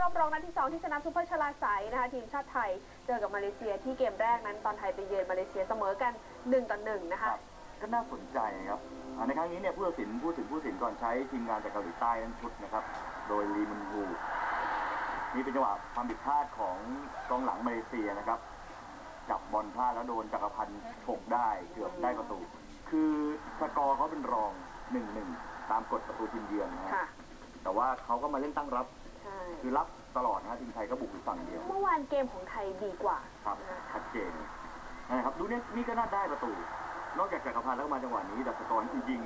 รอบรองนัดที่ 2 ที่สนามซุปเปอร์ชลาไสนะคะทีมชาติไทยเจอกับมาเลเซียที่เกมแรกนั้นตอนไทยไปเยือนมาเลเซียเสมอกัน1ต่อ1นะคคะรับก็น่าสนใจครับอ่าในครั้งนี้เนี่ยผู้ตัดสินพูดถึงผู้ตัดสินก่อนใช้ทีมงานจากเกาหลีใต้ทั้งชุดนะครับ โดยลีมุนฮูนี่เป็นจังหวะความผิดพลาดของกองหลังมาเลเซียนะครับจับบอลพลาดแล้วโดนจักรพันธ์ฉกได้เกือบได้ประตู คือสกอร์เขาเป็นรองหนึ่งหนึ่งตามกฎประตูทีมเยือนนะฮะค่ะแต่ว่าเขาก็มาเล่นตั้งรับ ใช่ คือรับตลอดนะฮะทีมไทยก็บุกอยู่ฝั่งเดียวเมื่อวานเกมของไทยดีกว่าครับชัดเจนนะครับดูเนี่ยนี่ก็น่าได้ประตู นอกจากจักรพันธ์แล้วก็มาจังหวะนี้ดัชกรคือยิง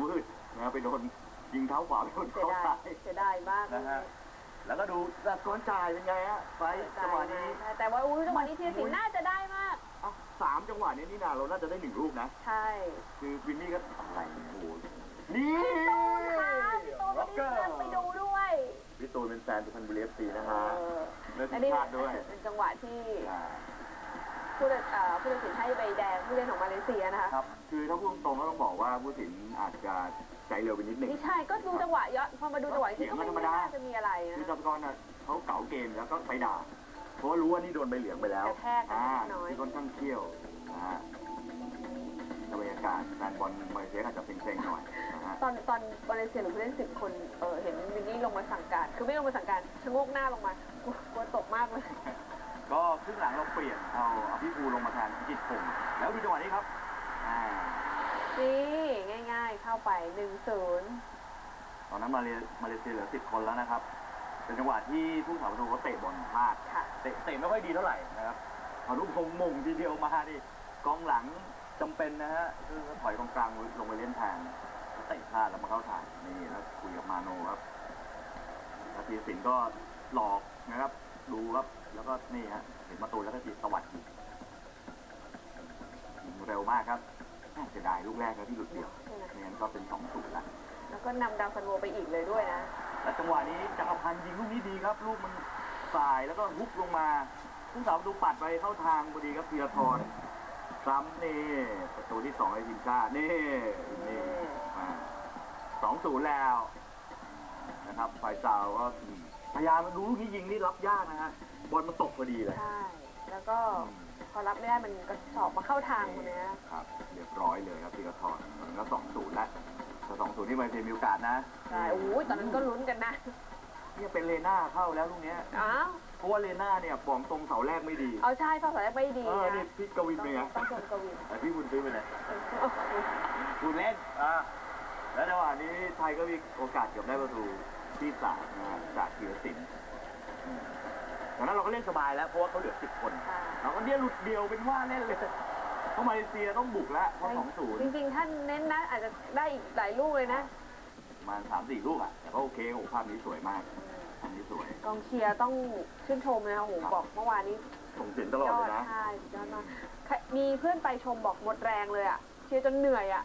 วืดนะครับไปโดนยิงเท้าขวาไปโดนเสียเท้าดายซ้ายเสียดายมากนะฮะแล้วก็ดูดัชกรจ่ายเป็นไงฮะไฟจังหวะนี้ใช่แต่ว่าอุ้ยจังหวะนี้ทีสินน่าจะได้มากเอ้าสามจังหวะนี้นี่นาเราน่าจะได้หนึ่งลูกนะ ใช่ คือวินนี่ก็อะไรเนี่ยโอ้โหนี่ แฟนสุพรรณบุรีเอฟซีนะเอฮะอเลือกและทีมนี่ชาติด้วย เป็นจังหวะที่อ่าผู้ตัดเอ่อผู้ตัดสินให้ใบแดงผู้เล่นของมาเลเซียนะคะครับ คือถ้าพูดตรงๆก็ต้องบอกว่าผู้สินอาจจะใจเร็วไปนิดหนึ่งไม่ใช่ก็ดูจังหวะย้อนพอมาดูจังหวะที่ก็ไม่เถียงกันธรรมดาน่าจะมีอะไรนะคือจักรกรน่ะเขาเก๋าเกมแล้วก็ไปด่า เพราะว่ารู้ว่านี่โดนใบเหลืองไปแล้วกระแทกกันอ่าเล็กน้อย ที่ค่อนข้างเขี้ยวนะฮะบรรยากาศแฟนบอลมาเลเซียอาจจะเซ็งๆหน่อยนะฮะ ตอนตอนมาเลเซียหรือผู้เล่นสิบคน ลงมาสั่งการ คือไม่ลงมาสั่งการชะโงกหน้าลงมากลัวกลัวตกมากเลย ก็ครึ่งหลังเราเปลี่ยนเอาเอาพี่ภูลงมาแทนพิจิตรพงศ์แล้วดูจังหวะนี้ครับอ่านี่ง่าย ๆ เข้าไปหนึ่งศูนย์ตอนนั้นมาเลมาเลเซียเหลือสิบคนแล้วนะครับ เป็นจังหวะที่ผู้สาประตูเขาเตะบอลพลาดค่ะเตะเตะไม่ค่อยดีเท่าไหร่นะครับเอาลูกพงมงทีเดียวมาดิกองหลังจำเป็นนะฮะคือเขาถอยกองกลางลงไปเล่นแทนเตะพลาดแล้วมาเข้าทางนี่แล้วคุยกับมาโนครับ แล้วทีสินก็หลอกนะครับ ดูครับ แล้วก็นี่ฮะเห็นประตูแล้วก็จิตสวัสดิ์ยิงยิงเร็วมากครับแม่เสียดายลูกแรกแล้วที่หลุดเดียวใช่ไหมไม่งั้นก็เป็นสองศูนย์ละแล้วก็นำดาวซันโวไปอีกเลยด้วยนะ และจังหวะนี้จักรพันธ์ยิงลูกนี้ดีครับ ลูกมันสายแล้วก็ฮุบลงมาผู้สาวประตูปัดไปเข้าทางพอดีครับธีรทรซ้ำนี่ประตูที่สองในทีมชาตินี่นี่สองศูนย์แล้ว นะครับฝ่ายสาวก็พยายามดูลูกนี้ยิงนี่รับยากนะฮะบอลมันตกพอดีเลย ใช่ แล้วก็พอรับไม่ได้มันกระสอบมาเข้าทางคนเนี้ยครับเรียบร้อยเลยครับธีรทรตอนนั้นก็สองศูนย์แล้วแต่สองศูนย์ที่มาเลเซียมีโอกาสนะใช่โอ้ยตอนนั้นก็ลุ้นกันนะ เนี่ยเป็นเลน่าเข้าแล้วลูกเนี้ยอ้าว เพราะว่าเลน่าเนี่ยปองตรงเสาแรกไม่ดีเอาใช่ภาษาแรกไม่ดีเออนะนี่พี่กวินต้องเป็นไงต้องชมกวินแต่พี่บุญซื้อไปไหนโอ้โหคุณเล่นอ่าแล้วจังหวะนี้ไทยก็มีโอกาสเกือบได้ประตู ที่สามนะฮะจากธีรศิลป์อืมดังนั้นเราก็เล่นสบายแล้วเพราะว่าเขาเหลือสิบคน ค่ะเราก็เนี่ยหลุดเดียวเป็นว่าเล่นเลยเพราะมาเลเซียต้องบุกแล้วเพราะสองศูนย์จริงๆ ท่านเน้นนะ อาจจะได้อีกหลายลูกเลยนะ ประมาณสามสี่ลูกอะแต่ก็โอเคโอ้โหภาพนี้สวยมากภาพนี้สวย กองเชียร์ต้องชื่นชมนะคะโอ้โหบอกเมื่อวานนี้ส่งเสียงตลอดยอเลดยนะ ใช่สุดยอดมากใครมีเพื่อนไปชมบอกหมดแรงเลยอะ เชียร์จนเหนื่อยอะ